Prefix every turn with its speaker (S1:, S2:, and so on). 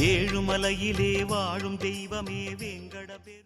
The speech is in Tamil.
S1: ஏழுமலையிலே வாழும் தெய்வமே வேங்கட பெரு